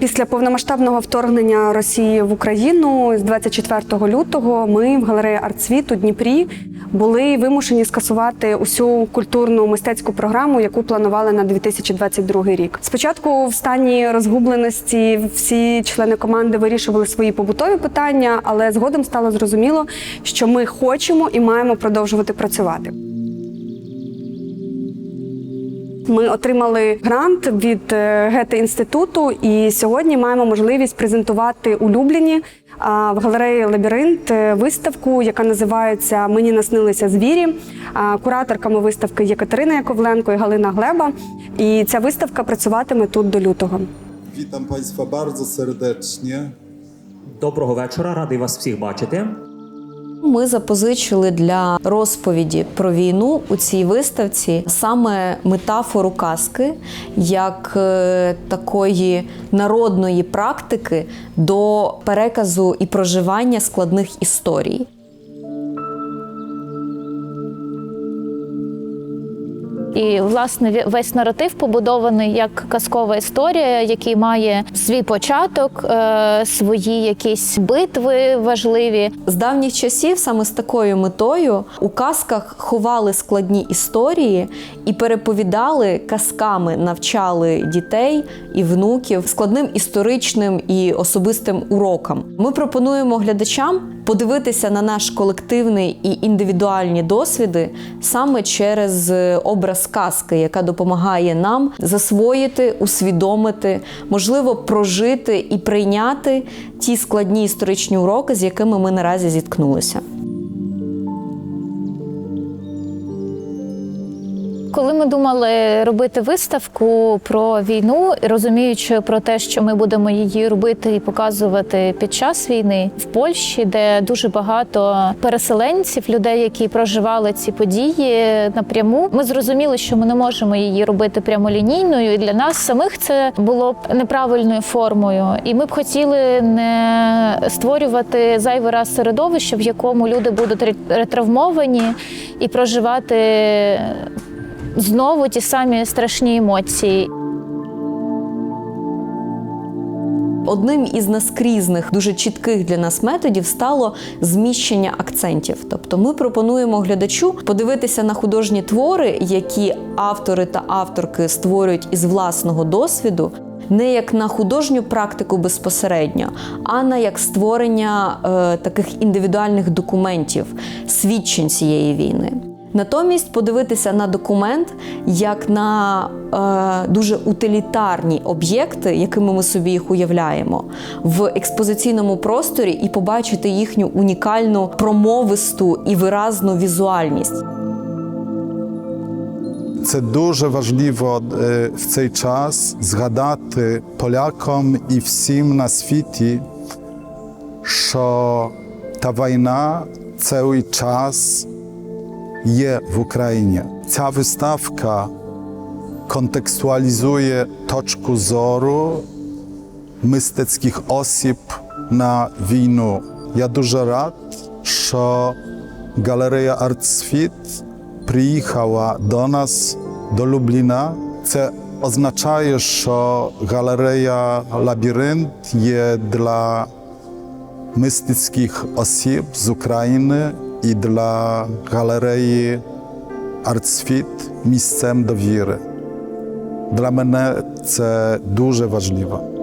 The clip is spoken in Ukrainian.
Після повномасштабного вторгнення Росії в Україну з 24 лютого ми в галереї «Артсвіт» у Дніпрі були вимушені скасувати усю культурну мистецьку програму, яку планували на 2022 рік. Спочатку в стані розгубленості всі члени команди вирішували свої побутові питання, але згодом стало зрозуміло, що ми хочемо і маємо продовжувати працювати. Ми отримали грант від е, Гете інституту, і сьогодні маємо можливість презентувати улюблені а, в галереї Лабіринт е, виставку, яка називається Мені наснилися звірі. Кураторками виставки є Катерина Яковленко і Галина Глеба. І ця виставка працюватиме тут до лютого. Witam Państwa bardzo serdecznie. Доброго вечора, радий вас всіх бачити. Ми запозичили для розповіді про війну у цій виставці саме метафору казки як е, такої народної практики до переказу і проживання складних історій. І власне весь наратив побудований як казкова історія, який має свій початок, е, свої якісь битви важливі. З давніх часів саме з такою метою у казках ховали складні історії і переповідали казками, навчали дітей і внуків складним історичним і особистим урокам. Ми пропонуємо глядачам подивитися на наш колективний і індивідуальні досвіди саме через е, образ казки, яка допомагає нам засвоїти, усвідомити, можливо, прожити і прийняти ті складні історичні уроки, з якими ми наразі зіткнулися. Коли ми думали робити виставку про війну, розуміючи про те, що ми будемо її робити і показувати під час війни в Польщі, де дуже багато переселенців, людей, які проживали ці події напряму, ми зрозуміли, що ми не можемо її робити прямолінійною. І для нас самих це було б неправильною формою. І ми б хотіли не створювати зайвий раз середовище, в якому люди будуть ретравмовані і проживати знову ті самі страшні емоції. Одним із наскрізних, дуже чітких для нас методів стало зміщення акцентів. Тобто ми пропонуємо глядачу подивитися на художні твори, які автори та авторки створюють із власного досвіду. Не як на художню практику безпосередньо, а на як створення е, таких індивідуальних документів, свідчень цієї війни. Натомість подивитися на документ як на е, дуже утилітарні об'єкти, якими ми собі їх уявляємо, в експозиційному просторі і побачити їхню унікальну промовисту і виразну візуальність. Це дуже важливо е, в цей час згадати полякам і всім на світі, що та війна цей час є в Україні. Ця виставка контекстуалізує точку зору мистецьких осіб на війну. Я дуже рад, що галерея Артсвіт приїхала до нас до Любліна. Це означає, що галерея Лабіринт є для мистецьких осіб з України і для галереї Артсвіт місцем довіри. Для мене це дуже важливо.